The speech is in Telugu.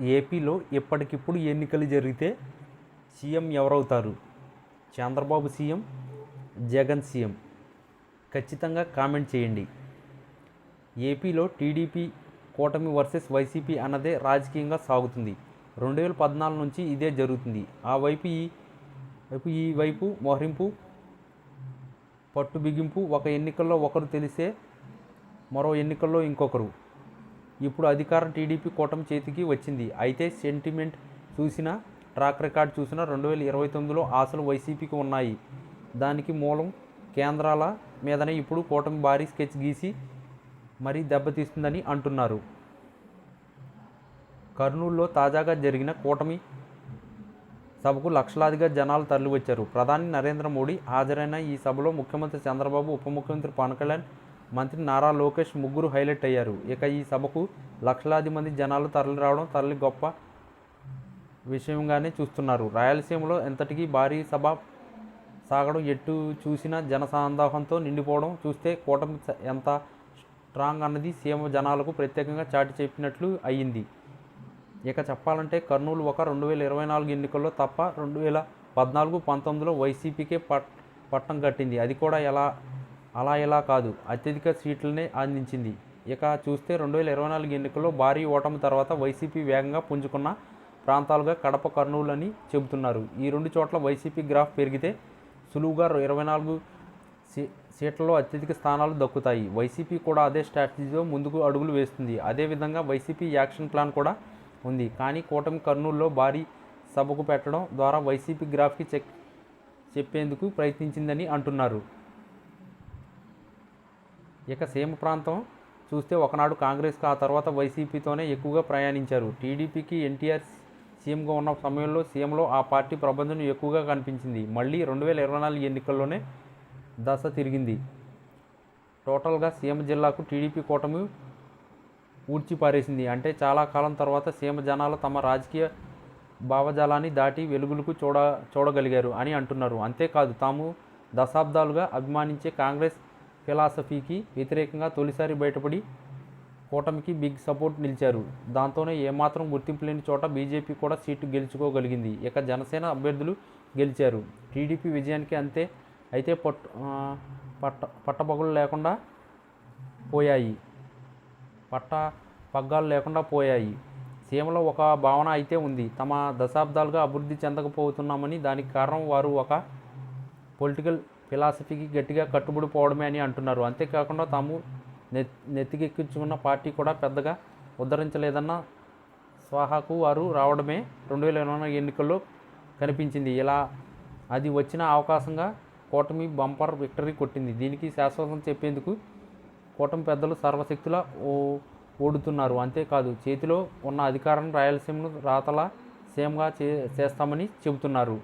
ఏపీలో ఇప్పటికిప్పుడు ఎన్నికలు జరిగితే CM ఎవరవుతారు? Chandrababu CM Jagan CM? ఖచ్చితంగా కామెంట్ చేయండి. ఏపీలో టీడీపీ కూటమి వర్సెస్ వైసీపీ అన్నదే రాజకీయంగా సాగుతుంది. రెండు వేల పద్నాలుగు నుంచి ఇదే జరుగుతుంది. ఆ వైపు ఈ వైపు ఈ వైపు మోహరింపు పట్టు బిగింపు ఒక ఎన్నికల్లో ఒకరు తెలిసే మరో ఎన్నికల్లో ఇంకొకరు. ఇప్పుడు అధికారం టీడీపీ కూటమి చేతికి వచ్చింది. అయితే సెంటిమెంట్ చూసినా ట్రాక్ రికార్డ్ చూసినా రెండు వేల ఇరవై తొమ్మిదిలో ఆశలు వైసీపీకి ఉన్నాయి. దానికి మూలం కేంద్రాల మీదనే ఇప్పుడు కూటమి భారీ స్కెచ్ గీసి మరీ దెబ్బతీస్తుందని అంటున్నారు. కర్నూలులో తాజాగా జరిగిన కూటమి సభకు లక్షలాదిగా జనాలు తరలివచ్చారు. ప్రధాని నరేంద్ర మోడీ హాజరైన ఈ సభలో ముఖ్యమంత్రి చంద్రబాబు ఉప ముఖ్యమంత్రి పవన్ కళ్యాణ్ మంత్రి నారా లోకేష్ ముగ్గురు హైలైట్ అయ్యారు. ఇక ఈ సభకు లక్షలాది మంది జనాలు తరలి రావడం తరలి గొప్ప విషయంగానే చూస్తున్నారు. రాయలసీమలో ఎంతటికీ భారీ సభ సాగడం ఎటు చూసినా జనసాందోహంతో నిండిపోవడం చూస్తే కూటమి ఎంత స్ట్రాంగ్ అన్నది సీఎం జనాలకు ప్రత్యేకంగా చాటి చెప్పినట్లు అయ్యింది. ఇక చెప్పాలంటే కర్నూలు ఒక రెండు వేల ఇరవై నాలుగు ఎన్నికల్లో తప్ప రెండు వేల పద్నాలుగు పంతొమ్మిదిలో వైసీపీకే పట్ పట్టం కట్టింది. అది కూడా ఎలా అలా ఇలా కాదు. అత్యధిక సీట్లనే అందించింది. ఇక చూస్తే రెండు వేల ఇరవై నాలుగు ఎన్నికల్లో భారీ ఓటమి తర్వాత వైసీపీ వేగంగా పుంజుకున్న ప్రాంతాలుగా కడప కర్నూలు అని చెబుతున్నారు. ఈ రెండు చోట్ల వైసీపీ గ్రాఫ్ పెరిగితే సులువుగా ఇరవై నాలుగు సీ సీట్లలో అత్యధిక స్థానాలు దక్కుతాయి. వైసీపీ కూడా అదే స్ట్రాటజీతో ముందుకు అడుగులు వేస్తుంది. అదేవిధంగా వైసీపీ యాక్షన్ ప్లాన్ కూడా ఉంది. కానీ కూటమి కర్నూలులో భారీ సభకు పెట్టడం ద్వారా వైసీపీ గ్రాఫ్కి చెక్ చెప్పేందుకు ప్రయత్నించిందని అంటున్నారు. ఇక సీమ ప్రాంతం చూస్తే ఒకనాడు కాంగ్రెస్కి ఆ తర్వాత వైసీపీతోనే ఎక్కువగా ప్రయాణించారు. టీడీపీకి ఎన్టీఆర్ సీఎంగా ఉన్న సమయంలో సీఎంలో ఆ పార్టీ ప్రబంధం ఎక్కువగా కనిపించింది. మళ్ళీ రెండు వేల ఇరవై నాలుగు ఎన్నికల్లోనే దశ తిరిగింది. టోటల్గా సీఎం జిల్లాకు టీడీపీ కూటమి ఊడ్చిపారేసింది. అంటే చాలా కాలం తర్వాత సీఎం జనాలు తమ రాజకీయ భావజాలాన్ని దాటి వెలుగులకు చూడ చూడగలిగారు అని అంటున్నారు. అంతేకాదు తాము దశాబ్దాలుగా అభిమానించే కాంగ్రెస్ ఫిలాసఫీకి వ్యతిరేకంగా తొలిసారి బయటపడి కూటమికి బిగ్ సపోర్ట్ నిలిచారు. దాంతోనే ఏమాత్రం గుర్తింపు లేని చోట బీజేపీ కూడా సీటు గెలుచుకోగలిగింది. ఇక జనసేన అభ్యర్థులు గెలిచారు. టీడీపీ విజయానికి అంతే అయితే పట్టు పట్ట పట్టపగలు లేకుండా పోయాయి. పట్ట పగ్గాలు లేకుండా పోయాయి. సీమలో ఒక భావన అయితే ఉంది. తమ దశాబ్దాలుగా అభివృద్ధి చెందకపోతున్నామని దానికి కారణం వారు ఒక పొలిటికల్ ఫిలాసఫీకి గట్టిగా కట్టుబడి పోవడమే అని అంటున్నారు. అంతేకాకుండా తాము నెత్ నెత్తికెక్కించుకున్న పార్టీ కూడా పెద్దగా ఉద్ధరించలేదన్న స్వాహాకు వారు రావడమే రెండు వేల ఇరవై నాలుగు ఎన్నికల్లో కనిపించింది. ఇలా అది వచ్చిన అవకాశంగా కూటమి బంపర్ విక్టరీ కొట్టింది. దీనికి శాశ్వతం చెప్పేందుకు కూటమి పెద్దలు సర్వశక్తుల ఓ ఓడుతున్నారు. అంతేకాదు చేతిలో ఉన్న అధికారం రాయలసీమను రాతల సేమ్గా చే చేస్తామని చెబుతున్నారు.